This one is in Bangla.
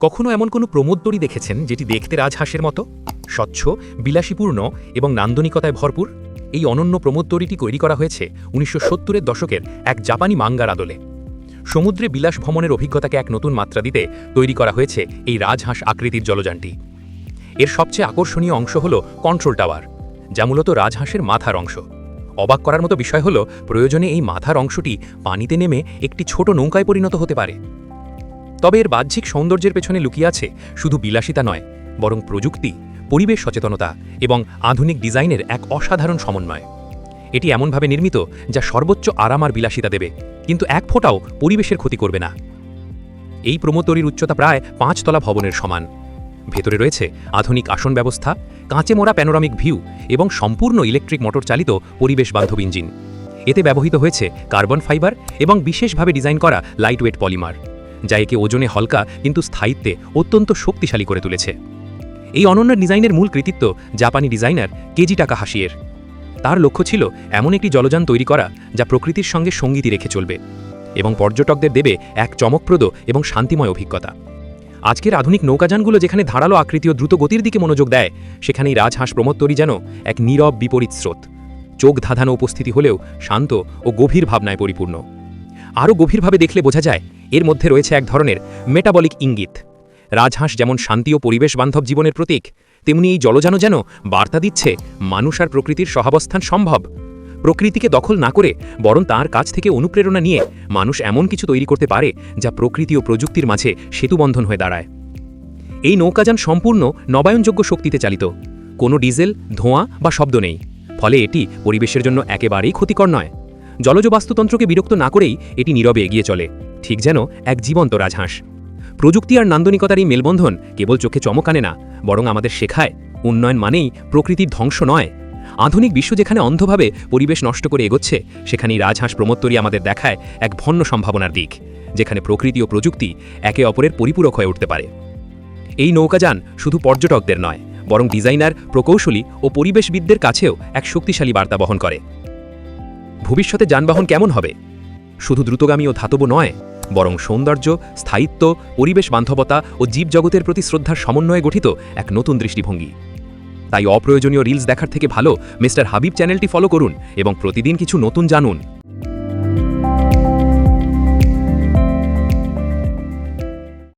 কখনো এমন কোনো প্রমোদদড়ি দেখেছেন যেটি দেখতে রাজহাঁসের মতো? স্বচ্ছ, বিলাসীপূর্ণ এবং নান্দনিকতায় ভরপুর? এই অনন্য প্রমোদদড়িটি তৈরি করা হয়েছে উনিশশো সত্তরের দশকের এক জাপানি মাঙ্গার আদলে। সমুদ্রে বিলাস ভ্রমণের অভিজ্ঞতাকে এক নতুন মাত্রা দিতে তৈরি করা হয়েছে এই রাজহাঁস আকৃতির জলযানটি। এর সবচেয়ে আকর্ষণীয় অংশ হল কন্ট্রোল টাওয়ার, যা মূলত রাজহাঁসের মাথার অংশ। অবাক করার মতো বিষয় হল, প্রয়োজনে এই মাথার অংশটি পানিতে নেমে একটি ছোট নৌকায় পরিণত হতে পারে। তবে এর বাহ্যিক সৌন্দর্যের পেছনে লুকিয়ে আছে শুধু বিলাসিতা নয়, বরং প্রযুক্তি, পরিবেশ সচেতনতা এবং আধুনিক ডিজাইনের এক অসাধারণ সমন্বয়। এটি এমনভাবে নির্মিত যা সর্বোচ্চ আরাম আর বিলাসিতা দেবে, কিন্তু এক ফোঁটাও পরিবেশের ক্ষতি করবে না। এই প্রমোতরির উচ্চতা প্রায় পাঁচতলা ভবনের সমান। ভেতরে রয়েছে আধুনিক আসন ব্যবস্থা কাঁচে মোড়া প্যানোরামিক ভিউ এবং সম্পূর্ণ ইলেকট্রিক মোটর চালিত পরিবেশ বান্ধব ইঞ্জিন। এতে ব্যবহৃত হয়েছে কার্বন ফাইবার এবং বিশেষভাবে ডিজাইন করা লাইটওয়েট পলিমার যা একে ওজনে হালকা কিন্তু স্থায়িত্বে অত্যন্ত শক্তিশালী করে তুলেছে। এই অনন্য ডিজাইনের মূল কৃতিত্ব জাপানি ডিজাইনার কেজি টাকা হাসিয়ের তার লক্ষ্য ছিল এমন একটি জলযান তৈরি করা যা প্রকৃতির সঙ্গে সঙ্গীতি রেখে চলবে এবং পর্যটকদের দেবে এক চমকপ্রদ এবং শান্তিময় অভিজ্ঞতা। আজকের আধুনিক নৌকাযানগুলো যেখানে ধারালো আকৃতি ও দ্রুত গতির দিকে মনোযোগ দেয়, সেখানেই রাজহাঁস প্রমোত্তরী যেন এক নীরব বিপরীত স্রোত। চোখ ধাঁধানো উপস্থিতি হলেও শান্ত ও গভীর ভাবনায় পরিপূর্ণ। আরও গভীরভাবে দেখলে বোঝা যায় এর মধ্যে রয়েছে এক ধরনের মেটাবলিক ইঙ্গিত। রাজহাঁস যেমন শান্তি ও পরিবেশ বান্ধব জীবনের প্রতীক, তেমনি এই জলযানও যেন বার্তা দিচ্ছে মানুষ আর প্রকৃতির সহাবস্থান সম্ভব। প্রকৃতিকে দখল না করে বরং তার কাছ থেকে অনুপ্রেরণা নিয়ে মানুষ এমন কিছু তৈরি করতে পারে যা প্রকৃতি ও প্রযুক্তির মাঝে সেতুবন্ধন হয়ে দাঁড়ায়। এই নৌকাযান সম্পূর্ণ নবায়নযোগ্য শক্তিতে চালিত। কোনো ডিজেল, ধোঁয়া বা শব্দ নেই। ফলে এটি পরিবেশের জন্য একেবারেই ক্ষতিকর নয়। জলজ বাস্তুতন্ত্রকে বিরক্ত না করেই এটি নীরবে এগিয়ে চলে। ঠিক যেন এক জীবন্ত রাজহাঁস। প্রযুক্তি আর নান্দনিকতার এই মেলবন্ধন কেবল চোখে চমক আনে না, বরং আমাদের শেখায়। উন্নয়ন মানেই প্রকৃতির ধ্বংস নয়। আধুনিক বিশ্ব যেখানে অন্ধভাবে পরিবেশ নষ্ট করে এগোচ্ছে, সেখানেই রাজহাঁস প্রমোত্তরী আমাদের দেখায় এক ভন্ন সম্ভাবনার দিক, যেখানে প্রকৃতি ও প্রযুক্তি একে অপরের পরিপূরক হয়ে উঠতে পারে। এই নৌকাযান শুধু পর্যটকদের নয়, বরং ডিজাইনার, প্রকৌশলী ও পরিবেশবিদদের কাছেও এক শক্তিশালী বার্তা বহন করে। ভবিষ্যতে যানবাহন কেমন হবে? শুধু দ্রুতগামী ও ধাতব নয় বরং সৌন্দর্য, স্থায়িত্ব, পরিবেশ বান্ধবতা ও জীবজগতের প্রতি শ্রদ্ধার সমন্বয়ে গঠিত এক নতুন দৃষ্টিভঙ্গি। তাই অপ্রয়োজনীয় রিলস দেখার থেকে ভালো মিস্টার হাবিব চ্যানেলটি ফলো করুন এবং প্রতিদিন কিছু নতুন জানুন।